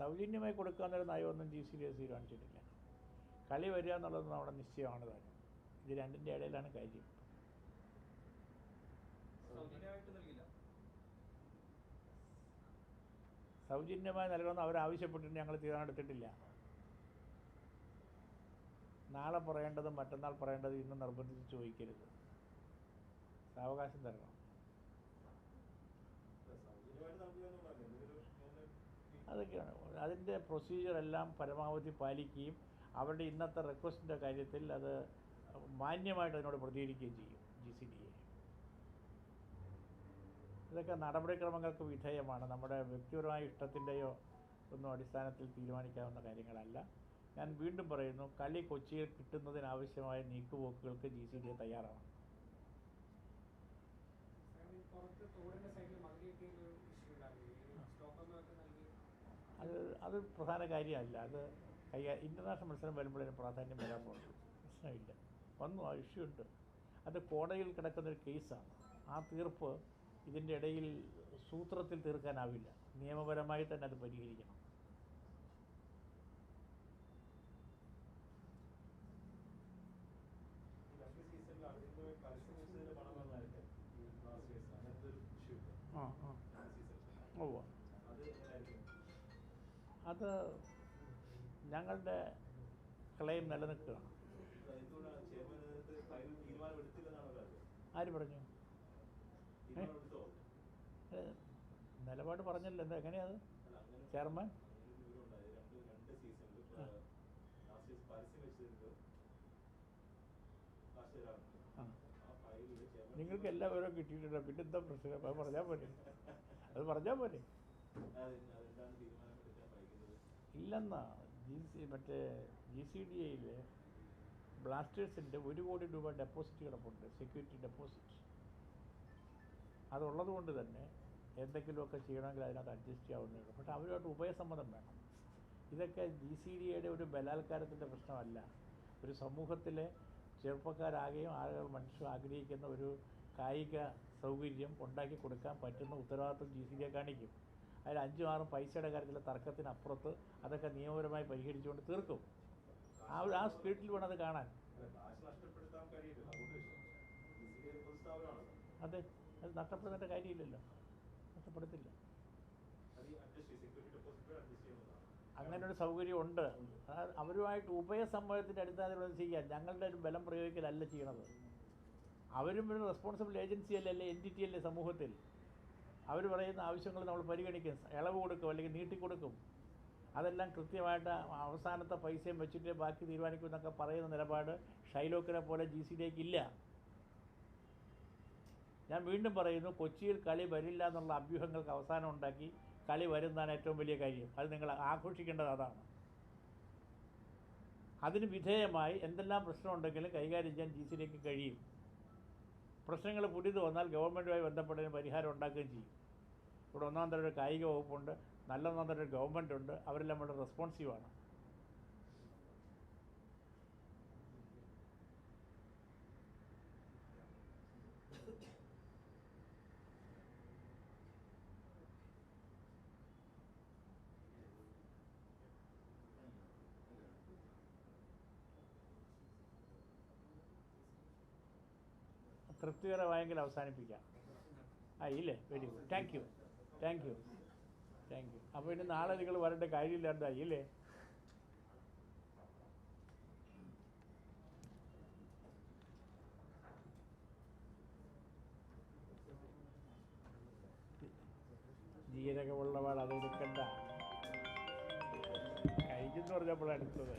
സൗജന്യമായി കൊടുക്കുക എന്നൊരു നയമൊന്നും ജി സി ഡി എസ് തീരുമാനിച്ചിട്ടില്ല കളി വരിക എന്നുള്ളത് നമ്മുടെ നിശ്ചയമാണ് താനും ഇത് രണ്ടിന്റെ ഇടയിലാണ് കാര്യം. സൗജന്യമായി നൽകണമെന്ന് അവരാവശ്യപ്പെട്ടിട്ട് ഞങ്ങൾ തീരുമാനം എടുത്തിട്ടില്ല. നാളെ പറയേണ്ടതും മറ്റന്നാൾ പറയേണ്ടതും ഇന്ന് നിർബന്ധിച്ച് ചോദിക്കരുത്. സാവകാശം തരണം. അതൊക്കെയാണ്. അതിന്റെ പ്രൊസീജിയറെല്ലാം പരമാവധി പാലിക്കുകയും അവരുടെ ഇന്നത്തെ റിക്വസ്റ്റിന്റെ കാര്യത്തിൽ അത് മാന്യമായിട്ട് അതിനോട് പ്രതികരിക്കുകയും ചെയ്യും ജി സി ഡി എ ഇതൊക്കെ നടപടിക്രമങ്ങൾക്ക് വിധേയമാണ്. നമ്മുടെ വ്യക്തിപരമായ ഇഷ്ടത്തിന്റെയോ ഒന്നും അടിസ്ഥാനത്തിൽ തീരുമാനിക്കാവുന്ന കാര്യങ്ങളല്ല. ഞാൻ വീണ്ടും പറയുന്നു കളി കൊച്ചിയിൽ കിട്ടുന്നതിനാവശ്യമായ നീക്കുപോക്കുകൾക്ക് ജി സി ഡി എ തയ്യാറാണ്. അത് അത് പ്രധാന കാര്യമല്ല. അത് കൈകാ ഇന്റർനാഷണൽ മത്സരം വരുമ്പോഴേ പ്രാധാന്യം വരാൻ പോകുന്നു. പ്രശ്നമില്ല. വന്നു ആ ഇഷ്യൂ ഉണ്ട്. അത് കോടതിയിൽ കിടക്കുന്നൊരു കേസാണ്. ആ തീർപ്പ് ഇതിന്റെ ഇടയിൽ സൂത്രത്തിൽ തീർക്കാനാവില്ല. നിയമപരമായി തന്നെ അത് പരിഹരിക്കണം. ആ രണ്ട് അത് ഞങ്ങളുടെ ക്ലെയിം നിലനിൽക്കുകയാണ്. ആര് പറഞ്ഞു? നിലപാട് പറഞ്ഞല്ലോ. എന്താ എങ്ങനെയാത് ചെയർമാൻ? നിങ്ങൾക്ക് എല്ലാ വിവരവും കിട്ടിയിട്ടുണ്ടോ? പിന്നെ എന്താ പ്രശ്നം പറഞ്ഞാൽ പോലെ അത് പറഞ്ഞാൽ പോലെ വൈകുന്നത് ഇല്ലെന്നാ ജി സി മറ്റേ ജി സി ഡി എയിലെ ബ്ലാസ്റ്റേഴ്സിന്റെ ഒരു കോടി രൂപ ഡെപ്പോസിറ്റ് കിടപ്പുണ്ട് സെക്യൂരിറ്റി ഡെപ്പോസിറ്റ് അതുള്ളത് കൊണ്ട് തന്നെ എന്തെങ്കിലുമൊക്കെ ചെയ്യണമെങ്കിൽ അതിനകത്ത് അഡ്ജസ്റ്റ് ചെയ്യാവുന്നേ ഉള്ളൂ. പക്ഷേ അവരുമായിട്ട് ഉഭയസമ്മതം വേണം. ഇതൊക്കെ ജി സി ഡി എയുടെ ഒരു ബലാത്കാരത്തിന്റെ പ്രശ്നമല്ല. ഒരു സമൂഹത്തിലെ ചെറുപ്പക്കാരാകെയും ആളുകൾ മനുഷ്യർ ആഗ്രഹിക്കുന്ന ഒരു കായിക സൗകര്യം ഉണ്ടാക്കി കൊടുക്കാൻ പറ്റുന്ന ഉത്തരവാദിത്വം ജി സി ഡി കാണിക്കും. അതിൽ അഞ്ചും ആറും പൈസയുടെ കാര്യത്തിലെ തർക്കത്തിനപ്പുറത്ത് അതൊക്കെ നിയമപരമായി പരിഹരിച്ചുകൊണ്ട് തീർക്കും. ആ ഒരു ആ സ്പിരിറ്റിൽ വേണം അത് കാണാൻ. അതെ. അത് നഷ്ടപ്പെടുന്നതിന്റെ കാര്യമില്ലല്ലോ. നഷ്ടപ്പെടുത്തില്ല. അങ്ങനൊരു ഈ സെക്യൂരിറ്റി ഡെപ്പോസിറ്റ് അഡ്ജസ്റ്റ് ചെയ്യുന്നതാണ്. അങ്ങനെ ഒരു സൗകര്യം ഉണ്ട്. അത് അവരുമായിട്ട് ഉഭയസമ്മതത്തിന്റെ അടിസ്ഥാനത്തിൽ ചെയ്യാൻ ചെയ്യാം ഞങ്ങളുടെ ഒരു ബലം പ്രയോഗിക്കലല്ല ചെയ്യണത്. അവരും ഒരു റെസ്പോൺസിബിൾ ഏജൻസി അല്ലേ അല്ലെ ടി അല്ലേ സമൂഹത്തിൽ? അവർ പറയുന്ന ആവശ്യങ്ങൾ നമ്മൾ പരിഗണിക്കും. ഇളവ് കൊടുക്കും അല്ലെങ്കിൽ നീട്ടിക്കൊടുക്കും അതെല്ലാം കൃത്യമായിട്ട് അവസാനത്തെ പൈസയും വെച്ചിട്ട് ബാക്കി തീരുമാനിക്കും എന്നൊക്കെ പറയുന്ന നിലപാട് ഷൈലോക്കിനെ പോലെ ജി സി ഡിക്ക് ഇല്ല. ഞാൻ വീണ്ടും പറയുന്നു കൊച്ചിയിൽ കളി വരില്ല എന്നുള്ള അഭ്യൂഹങ്ങൾക്ക് അവസാനം ഉണ്ടാക്കി കളി വരുന്നതാണ് ഏറ്റവും വലിയ കാര്യം. അത് നിങ്ങൾ ആഘോഷിക്കേണ്ടത് അതാണ്. അതിന് വിധേയമായി എന്തെല്ലാം പ്രശ്നമുണ്ടെങ്കിലും കൈകാര്യം ചെയ്യാൻ ജി സിയിലേക്ക് കഴിയും. പ്രശ്നങ്ങൾ പുതിയത് വന്നാൽ ഗവൺമെന്റുമായി ബന്ധപ്പെട്ടതിന് പരിഹാരം ഉണ്ടാക്കുകയും ചെയ്യും. ഇവിടെ ഒന്നാം തരം ഒരു കായിക വകുപ്പുണ്ട് നല്ല ഒന്നാം തരം ഒരു ഗവൺമെന്റ് ഉണ്ട് അവരെല്ലാം വളരെ റെസ്പോൺസീവാണ് തൃപ്തികരമായെങ്കിൽ അവസാനിപ്പിക്കാം. ആ ഇല്ലേ? Very good thank you thank you thank you അപ്പോൾ ഇനി നാളെ നിങ്ങൾ വരേണ്ട കാര്യമില്ലാണ്ടായി ഇല്ലേ? ജീരകമുള്ളവാൾ അത് എടുക്കണ്ട. കഴിഞ്ഞെന്ന് പറഞ്ഞപ്പോഴാണ് എടുത്തത്.